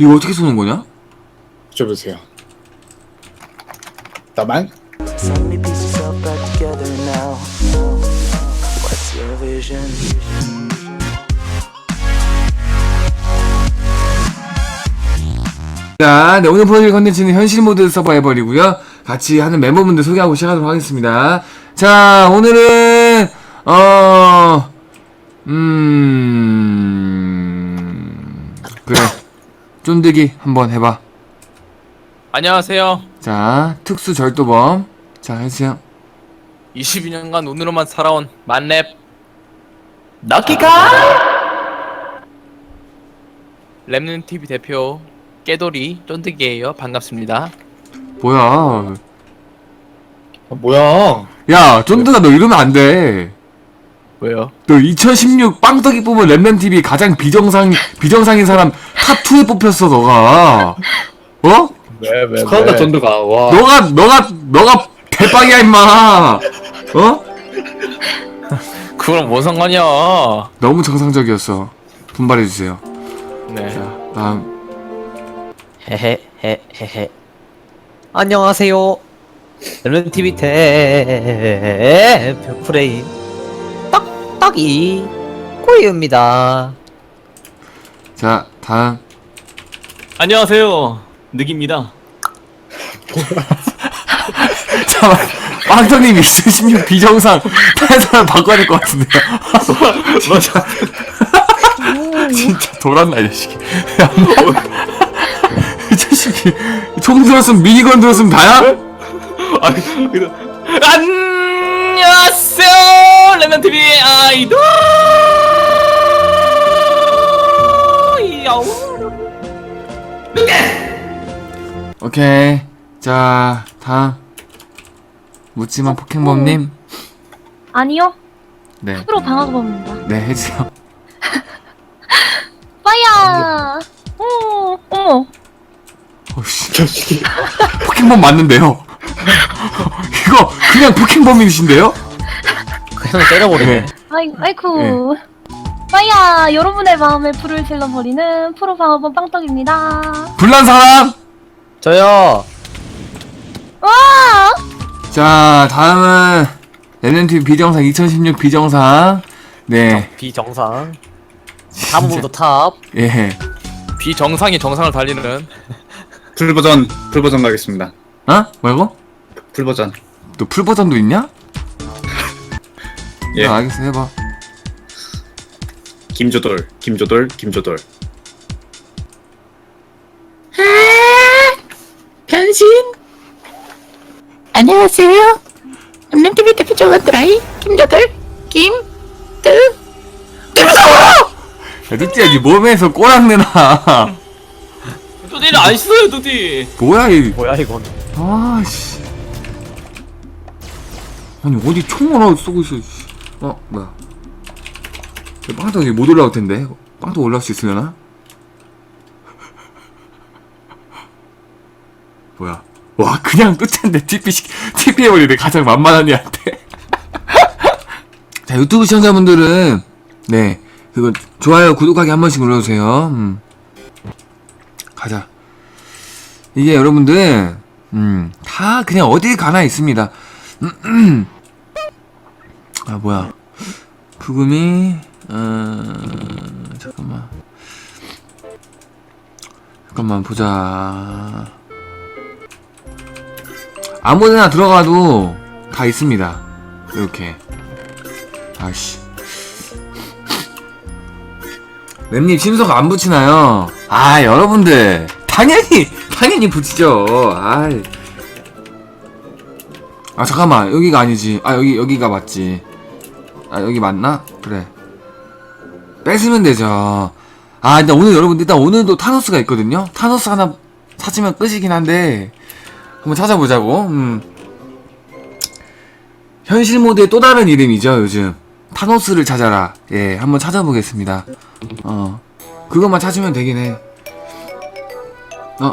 이거 어떻게 쏘는 거냐? 줘보세요. 나만 So many pieces all back together now. What's your vision? 자, 네, 오늘 보여드릴 컨텐츠는 현실 모드 서바이벌이고요. 같이 하는 멤버분들 소개하고 시작하도록 하겠습니다. 자, 오늘은 어, 음, 그래, 쫀득이 한번 해봐. 안녕하세요. 자, 특수 절도범, 자 해주세요. 22년간 운으로만 살아온 만렙 랩는 TV 대표 깨돌이 쫀득이에요. 반갑습니다. 뭐야? 아, 뭐야? 야, 쫀득아 너 이러면 안 돼. 왜요? 너2016 빵떡이 뽑은 랩맨 TV 가장 비정상 비정상인 사람 탑 2에 뽑혔어 너가. 어? 왜 왜? 축하한다 전두가 와. 너가 너가 너가 대빵이야 임마. 어? 그럼 뭔 상관이야? 너무 정상적이었어. 분발해 주세요. 네. 자, 다음 헤헤헤헤헤 안녕하세요 rel런TV 대표 프레임 떡떡이 꼬이입니다 자, 다음 안녕하세요. 늑입니다. 잠깐 빵떡님 2016 비정상 다른 사람 바꿔야 될 것 같은데요. 진짜 진짜 돌았나 이 자식이. 이 자식이 총 들었으면 미니건 들었으면 다야? 아, 그 안녕하세요. 레몬 TV 아이돌. 야우. 오케이. 자, 다음. 묻지마 포켓몬님. 아니요. 네. 프로 방학범입니다. 네, 해주세요. 빠야. 어, 어머. 어씨. 자식이. 포켓몬 맞는데요? 이거 그냥 포켓몬이신데요? 그냥 때려버리네 네. 아이, 아이쿠. 빠야, 여러분의 마음에 불을 질러버리는 프로 방학범 빵떡입니다. 불난 사람? 저요 와! 자, 다음은 NNT 비정상 2016 비정상. 네. 비정상 다음부터 탑 예. 비정상이 정상을 달리는 풀 버전 풀 버전 가겠습니다. 어? 뭐라고? 풀 버전. 너 풀 버전도 있냐? 예. 네, 알겠어. 해봐. 김조돌 김조돌 김조돌. 변신 안녕하세요 엠nemTV 대표 조원드라이 김저들 김뜨 야, 뚜띠야, 니 몸에서 꼬랑내나. 두디는 안 씻어요, 두디. 뭐야, 이. 뭐야 이건 아씨. 아니, 어디 총을 쏘고 있어, 씨. 어, 뭐야. 야, 빵떡 여기 못 올라올 텐데. 빵떡 올라올 수 있으려나? 뭐야. 와, 그냥 뚜찬데 TP, 시- TP 해버리네. 가장 만만한 애한테. 자, 유튜브 시청자분들은, 네. 그거, 좋아요, 구독하기 한 번씩 눌러주세요. 음. 가자. 이게 여러분들, 음, 다 그냥 어딜 가나 있습니다. 아, 뭐야. 부금이, 어, 잠깐만. 잠깐만, 보자. 아무데나 들어가도 다 있습니다. 이렇게. 아씨. 랩님 신속 안 붙이나요? 아, 여러분들. 당연히, 당연히 붙이죠. 아이. 아, 잠깐만. 여기가 아니지. 아, 여기, 여기가 맞지. 아, 여기 맞나? 그래. 뺏으면 되죠. 아, 근데 오늘 여러분들, 일단 오늘도 타노스가 있거든요? 타노스 하나 찾으면 끝이긴 한데, 한번 찾아보자고. 음. 현실 모드의 또 다른 이름이죠, 요즘. 타노스를 찾아라. 예, 한번 찾아보겠습니다. 어. 그것만 찾으면 되긴 해. 어.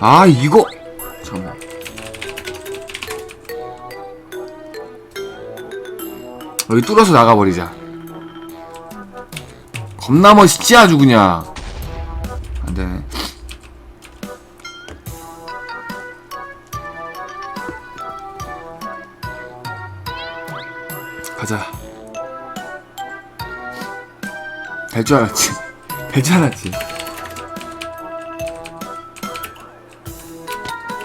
아, 이거. 잠깐만. 여기 뚫어서 나가버리자. 겁나 멋있지, 아주 그냥. 안 되네. 가자. 될 줄 알았지. 될 줄 알았지.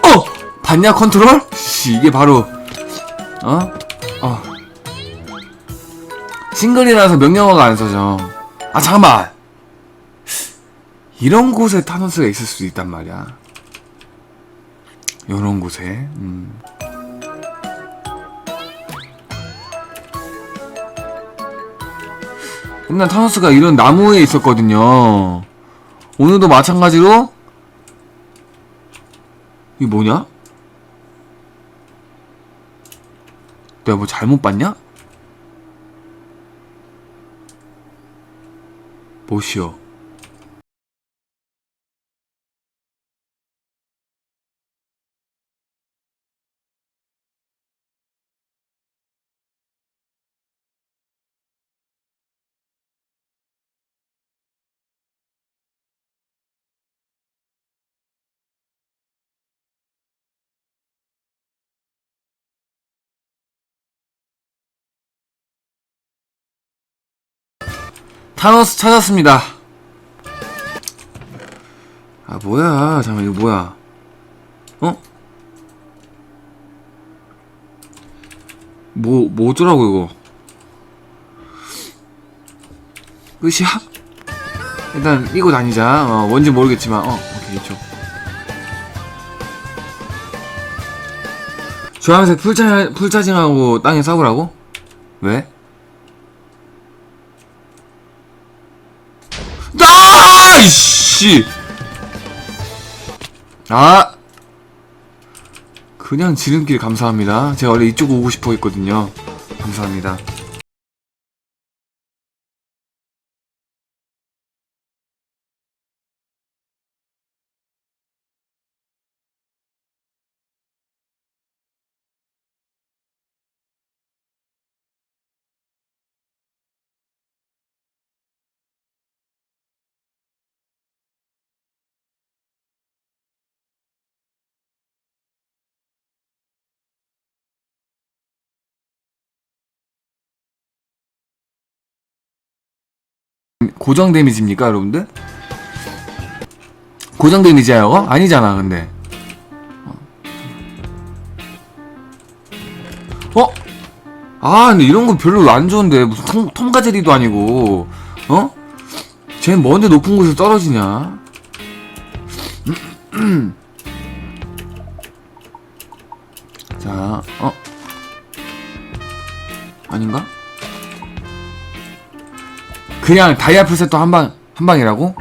어! 봤냐 컨트롤? 씨, 이게 바로 어? 어. 싱글이라서 명령어가 안 써져. 아 잠깐만. 이런 곳에 타노스가 있을 수도 있단 말이야. 이런 곳에. 음. 옛날 타노스가 이런 나무에 있었거든요. 오늘도 마찬가지로 이게 뭐냐? 내가 뭐 잘못 봤냐? 뭐시여? 타노스 찾았습니다. 아 뭐야? 잠깐 이거 뭐야? 어? 뭐 뭐더라고 이거? 끝이야? 일단 이고 다니자. 어, 뭔지 모르겠지만 어 오케이 이쪽. 주황색 풀차 풀차징하고 땅에 싸우라고? 왜? 아이씨! 아! 그냥 지름길 감사합니다. 제가 원래 이쪽 오고 싶어 했거든요. 감사합니다. 고정 데미지입니까, 여러분들? 고정 데미지야, 이거? 아니잖아, 근데. 어? 아, 근데 이런 거 별로 안 좋은데. 무슨 톰, 톰가제리도 아니고. 어? 쟤는 뭔데 높은 곳에 떨어지냐? 자, 어? 아닌가? 그냥 다이아 풀셋도 한 방, 한 방이라고?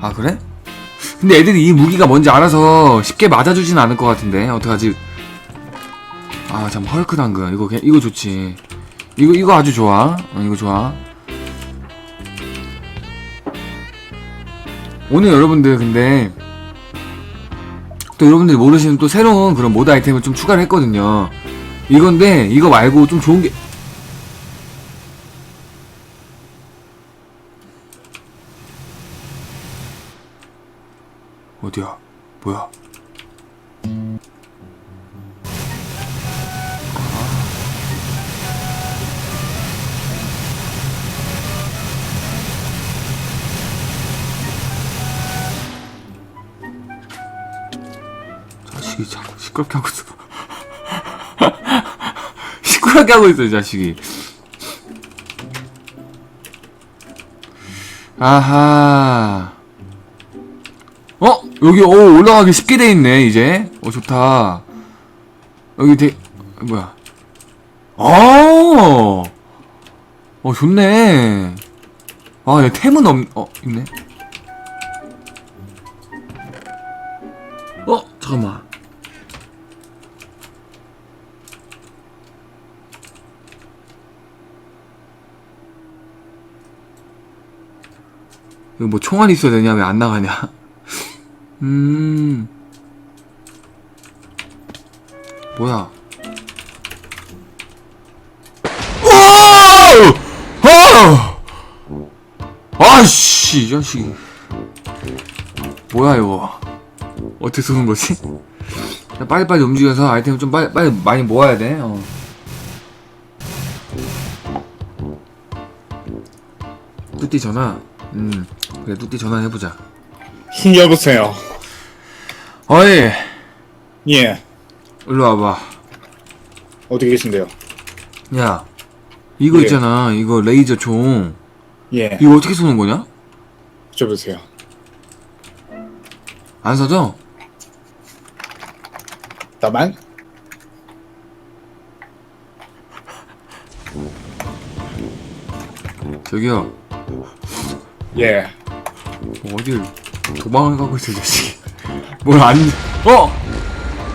아, 그래? 근데 애들이 이 무기가 뭔지 알아서 쉽게 맞아주진 않을 것 같은데, 어떡하지? 아, 참, 헐크 당근. 이거, 이거 좋지. 이거, 이거 아주 좋아. 어, 이거 좋아. 오늘 여러분들, 근데, 또 여러분들이 모르시는 또 새로운 그런 모드 아이템을 좀 추가를 했거든요. 이건데, 이거 말고 좀 좋은 게, 시끄럽게 하고 있어, 이 자식이. 아하. 어? 여기 오 올라가기 쉽게 돼 있네 이제. 어 좋다. 여기 되 뭐야? 어, 어 좋네. 아얘 템은 없.. 어 있네. 어 잠깐만 이거 뭐 총알이 있어야 되냐 왜 안 나가냐 음. 뭐야? 오! 어! 아씨, 이 자식이. 뭐야 이거 어떻게 쏘는 거지? 야, 빨리빨리 움직여서 아이템 좀 빨리 빨리 많이 모아야 돼. 어. 뚜띠 전화. 음 그래 뚜띠 전화 해보자. 여보세요. 어이 예. 일로 와봐. 어디 계신데요? 야 이거 예. 있잖아 이거 레이저 총 예. 이거 어떻게 쏘는 거냐? 줘보세요. 안 사죠? 나만? 저기요 예. 뭐 어딜 도망을 가고 있어 이 자식. 뭘 안 어?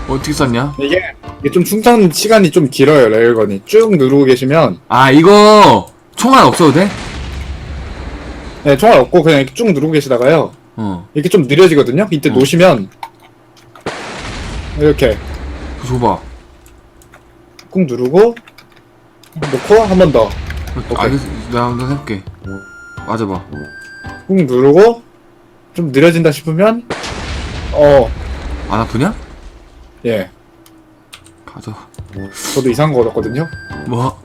어떻게 쐈냐? 이게 이게 좀 충전 시간이 좀 길어요 레일건이. 쭉 누르고 계시면. 아 이거 총알 없어도 돼? 네, 총알 없고 그냥 이렇게 쭉 누르고 계시다가요. 어. 이렇게 좀 느려지거든요? 이때 어. 놓으시면. 이렇게. 그거 줘봐. 꾹 누르고 놓고 한 번 더. 꾹 알겠어 내가 한번 해볼게. 맞아봐. 누르고 좀 느려진다 싶으면 어 안 아프냐? 예 가져 저도 이상한 거 얻었거든요 뭐?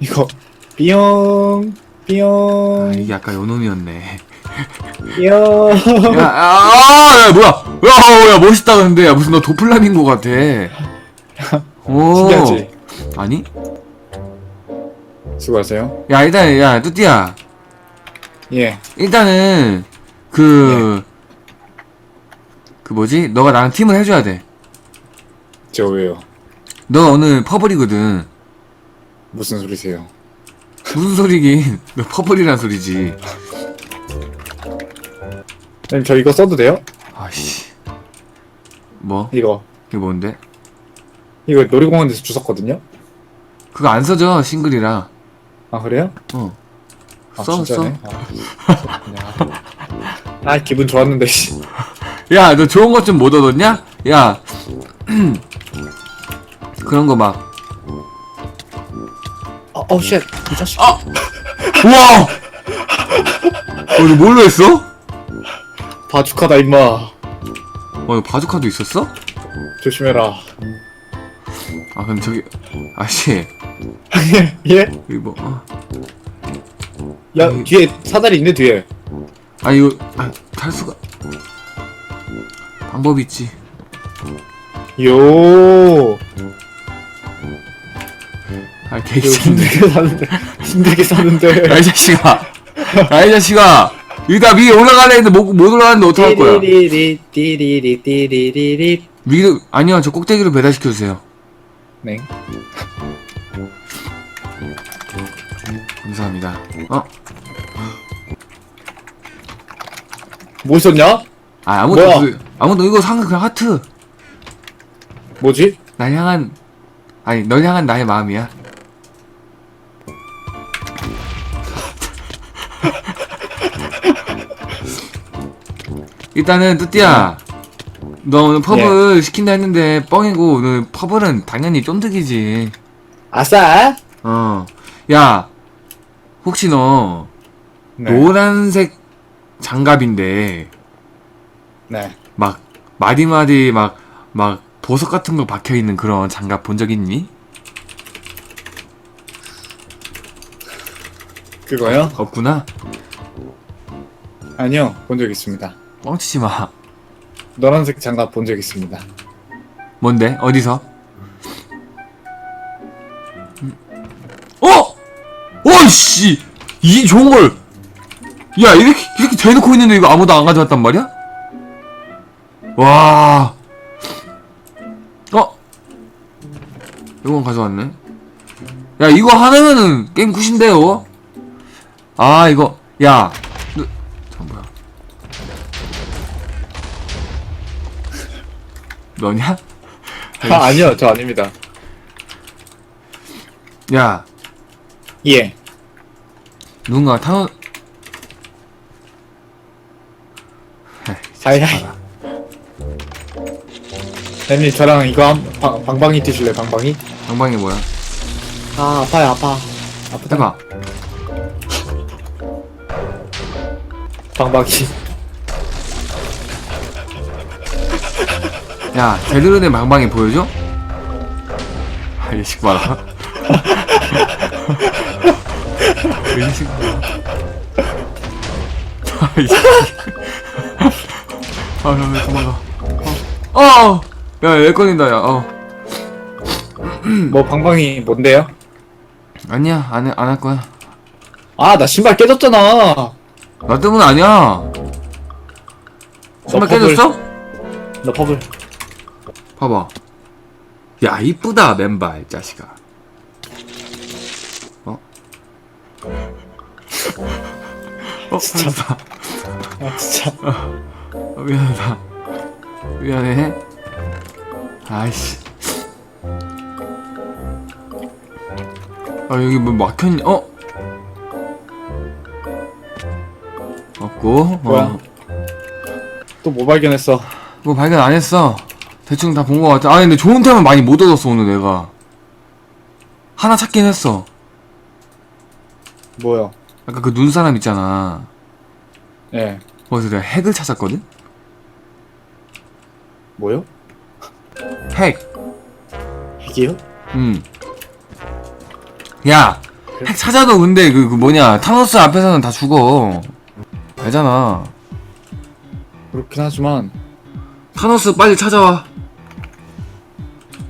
이거 삐용 아 삐용 이게 아까 요놈이었네 삐용 야, 아, 야, 뭐야? 야, 야, 멋있다, 근데. 야, 무슨 너 도플라밍고 같아. 오. 신기하지 아니? 수고하세요 야, 일단, 야, 뚜띠야. 예 일단은, 그, 그 뭐지? 너가 나랑 팀을 해줘야 돼. 저 왜요 너 오늘 퍼블이거든. 무슨 소리세요 무슨 소리긴. 너 퍼블이란 소리지. 선생님 저 이거 써도 돼요? 아씨. 뭐? 이거 이게 뭔데? 이거 놀이공원에서 주웠거든요 그거 안 써져, 싱글이라. 아 그래요? 어. 아, 써, 진짜네. 아, 그냥. 아 기분 좋았는데 씨. 야, 너 좋은 것 좀 못 얻었냐? 야. 그런 거 막. 어, 어, 쉣. 이 자식. 우와! 어, 이거 뭘로 했어? 바주카다 임마. 어, 이거 바주카도 있었어? 조심해라. 아, 근데 저기, 아씨, 예? 여기 뭐, 어. 야 음. 뒤에 사다리 있네 뒤에. 아, 이거, 아, 탈 수가. 방법이 있지. 요. 아, 요 개씨인데. 힘들게 사는데. 힘들게 사는데. 야, 이 자식아. 야, 이 자식아. 여기다 위에 올라가려 했는데 못, 못 올라가는데 어떡할 거야? 띠리리리 띠리리 띠리리리. 위로, 아니요, 저 꼭대기로 배달시켜주세요. 네. 감사합니다. 어? 뭐 있었냐? 아, 아무도, 뭐야? 그, 아무도 이거 상은 그냥 하트. 뭐지? 날 향한, 아니, 널 향한 나의 마음이야. 일단은, 뚜띠야. 너 오늘 펍을 시킨다 했는데, 뻥이고, 오늘 펍은 당연히 쫀득이지. 아싸. 어. 야, 혹시 너, 네. 노란색 장갑인데, 네. 막, 마디마디 막, 막, 보석 같은 거 박혀 있는 그런 장갑 본 적 있니? 그거요? 없구나? 아니요. 본 적 있습니다. 뻥치지 마. 노란색 장갑 본 적 있습니다. 뭔데? 어디서? 음. 어! 어이씨! 이 좋은 걸! 야, 이렇게, 이렇게 대놓고 있는데 이거 아무도 안 가져왔단 말이야? 와. 어? 이건 가져왔네. 야, 이거 하나면은 게임 굿인데요? 아, 이거, 야. 너, 저 뭐야. 너냐? 아, 아니요. 저 아닙니다. 야, 예. 누군가 타노 하이. 님 저랑 이거 한 방, 방방이 뛰실래 방방이? 방방이 뭐야? 아 아파요 아파. 아프다. 해봐. 방방이. 야 제대로 된 망방이 보여줘? 아, 이 자식 봐라. 이 자식 봐라. 아, 이. 아, 야, 야, 도망가. 어, 어! 야, 애 꺼린다, 야, 어. 뭐 방방이 뭔데요? 아니야, 안, 해- 안할 거야. 아 나 신발 깨졌잖아. 나 때문 아니야. 신발 너. 깨졌어? 너 퍼블. 봐봐. 야, 이쁘다, 맨발, 자식아. 어? 어, 진짜. 아 진짜. 어, 미안하다. 미안해. 아이씨. 아, 여기 뭐 막혔냐? 어? 없고, 뭐야? 어. 또 뭐 발견했어? 뭐 발견 안 했어. 대충 다 본 것 같아. 아 근데 좋은 템은 많이 못 얻었어 오늘 내가. 하나 찾긴 했어. 뭐요? 아까 그 눈사람 있잖아. 예. 거기서 내가 핵을 찾았거든? 뭐요? 핵. 핵이요? 음. 야, 핵 찾아도 근데 그, 그 뭐냐 타노스 앞에서는 다 죽어. 알잖아. 그렇긴 하지만 타노스 빨리 찾아와.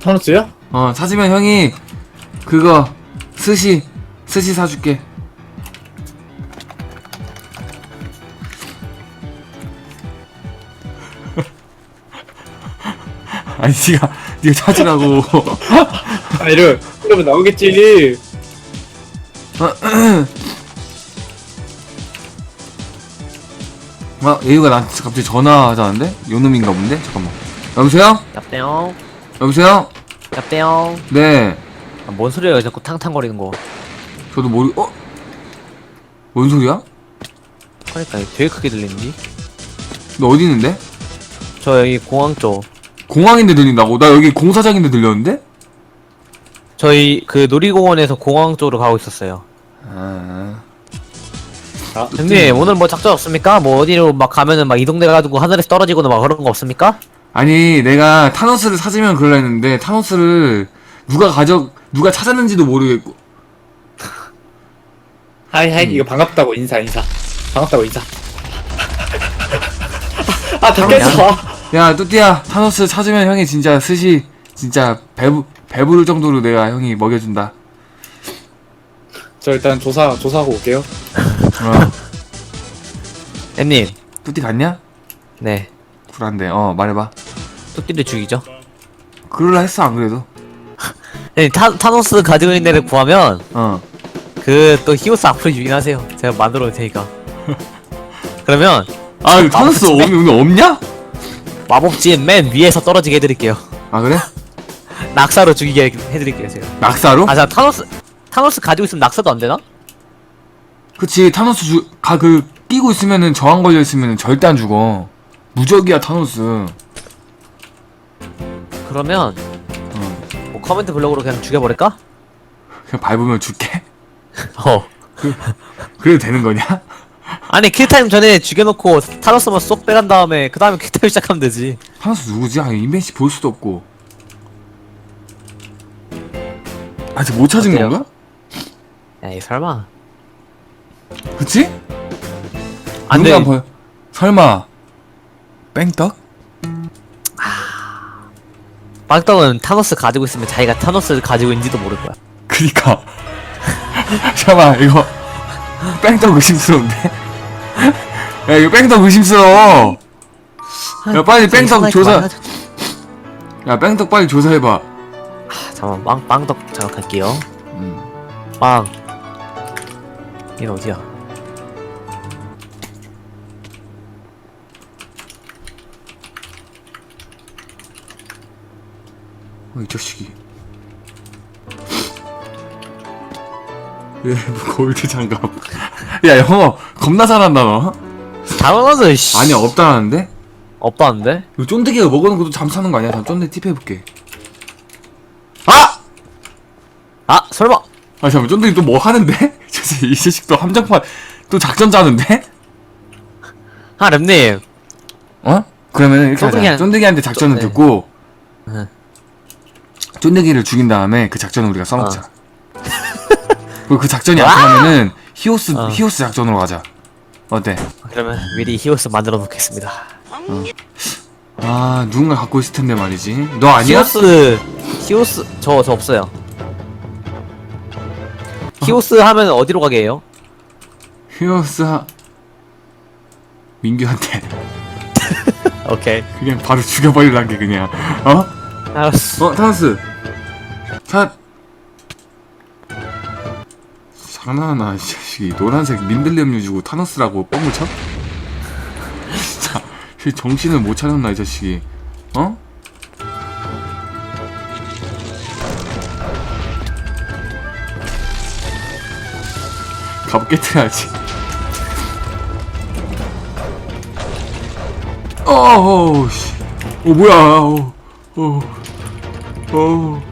타노스요? 어 찾으면 형이 그거 스시 스시 사줄게. 아니 니가 니가 찾으라고. 아 이러 이러면 나오겠지. 아 예유가 나한테 갑자기 전화하자는데 요놈인가 본데 잠깐만. 여보세요? yap대요. 여보세요? yap대요. 네. 아, 뭔 소리야 자꾸 탕탕거리는 거. 저도 모르. 어? 뭔 소리야? 그러니까 되게 크게 들리는지. 너 어디 있는데? 저 여기 공항 쪽. 공항인데 들린다고? 나 여기 공사장인데 들렸는데? 저희 그 놀이공원에서 공항 쪽으로 가고 있었어요. 아. 아, 형님 오늘 뭐 작전 없습니까? 뭐 어디로 막 가면은 막 이동돼가지고 하늘에서 떨어지거나 막 그런 거 없습니까? 아니 내가 타노스를 찾으면 그럴라 했는데 타노스를 누가 가져 누가 찾았는지도 모르겠고 하이 하이 이거 반갑다고 인사 인사. 반갑다고 인사. 아 다 깼어. 야 뚜띠야 타노스 찾으면 형이 진짜 스시 진짜 배부 배부를 정도로 내가 형이 먹여준다 저 일단 조사 조사하고 올게요. 어 형님. 뚜띠 갔냐? 네. 불안데 어 말해봐 뚜띠를 죽이죠. 그럴라 했어 안 그래도 네, 타, 타노스 가지고 있는 애를 구하면 어 그 또 히오스 앞으로 유인하세요. 제가 만들어 올 테니까. 그러면 아, 이거 타노스? 오늘 오늘 없냐? 마법진 맨 위에서 떨어지게 해드릴게요. 아 그래? 낙사로 죽이게 해드릴게요 제가. 낙사로? 아, 자 타노스 타노스 가지고 있으면 낙사도 안 되나? 그치 타노스 주, 가, 그 끼고 있으면은 저항 걸려 있으면은 절대 안 죽어 무적이야 타노스 그러면 어뭐 커멘트 블록으로 그냥 죽여버릴까? 그냥 밟으면 죽게? 어. 그래도 되는 거냐? 아니 킬타임 전에 죽여놓고 타노스만 쏙 빼간 다음에 그 다음에 킬타임 시작하면 되지. 타노스 누구지? 아 인벤시 볼 수도 없고 아직 못 찾은 어때요? 건가? 에이 설마. 그치? 안 누가 돼. 보여? 설마 뺑떡? 빵떡은 타노스 가지고 있으면 자기가 타노스를 가지고 있는지도 모를 거야. 그니까 잠깐만 이거 뺑떡 의심스러운데? 야 이거 뺑떡 의심스러워 야 빨리 뺑떡 조사. 야 뺑떡 빨리 조사해봐 아, 잠깐만 빵 빵떡 자극할게요. 음. 빵. 얘는 어디야? 어, 이 자식이. 얘, 뭐, 골드 장갑. 야, 영어 겁나 잘한다, 너. 당연하죠. 씨. 아니, 없다는데? 없다는데? 이거 쫀득이가 먹어놓은 것도 잠사는 거 아니야? 잠 쫀득이 팁 해볼게. 아! 아 설마. 아, 잠깐만, 쫀득이 또 뭐 하는데? 이 자식 또 함정판, 또 작전 짜는데? 아 랩님. 어? 그러면 이렇게 하자. 쫀득이한- 쫀득이한테 작전을 네. 듣고, 쫀득이를 죽인 다음에 그 작전을 우리가 써먹자. 그리고 그 작전이 안 통하면은 히오스 어. 히오스 작전으로 가자. 어때? 그러면 미리 히오스 만들어 놓겠습니다. 아 누군가 갖고 있을 텐데 말이지. 너 아니야? 히오스 히오스 저 저 없어요. 히오스 하면 어디로 가게 해요? 히오스 하... 민규한테 오케이. 그냥 바로 죽여버리란 게 그냥 어? 알았어. 어 타노스 샷 장난하나 이 자식 이 노란색 민들레 음료 주고 타노스라고 뻥을 쳐? 진짜 씨, 정신을 못 차렸나 이 자식이 어? 갑 깨트려야지 어우 씨. 어 뭐야 어. 어. 어. 어!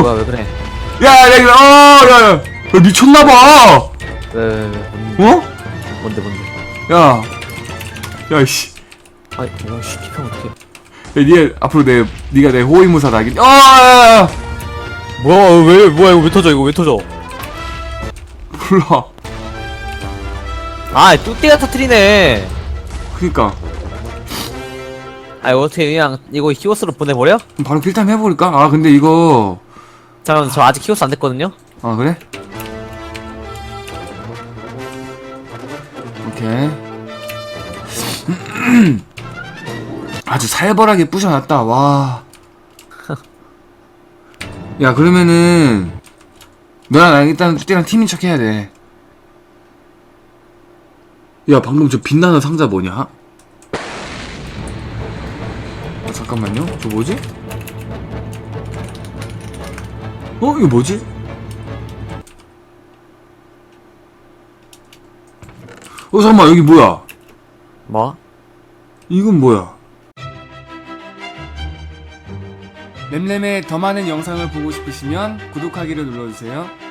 뭐야 왜 그래? 야, 야, 이거, 어, 야, 야, 야, 미쳤나봐! 왜, 왜, 왜, 어? 뭔데 뭔데? 야, 야, 씨. 아 이거 씨 키평 어떻게? 야, 니 앞으로 내, 니가 내 호위무사 나긴, 어, 야, 야, 뭐야 왜 뭐야 이거 왜 터져 이거 왜 터져? 몰라. 아 뚜띠가 터트리네. 그니까, 아 이거 어떻게 그냥 이거 히오스로 보내버려? 바로 필탐 해버릴까? 아, 근데 이거, 잠깐 저 아직 히오스 안 됐거든요. 아, 그래? 오케이. 아주 살벌하게 부셔놨다, 와. 야, 그러면은, 너랑 나랑 일단 뚜띠랑 팀인 척 해야 돼. 야, 방금 저 빛나는 상자 뭐냐? 어, 잠깐만요. 저 뭐지? 어, 이거 뭐지? 어, 잠깐만, 여기 뭐야? 뭐? 이건 뭐야? 램램의 더 많은 영상을 보고 싶으시면 구독하기를 눌러주세요.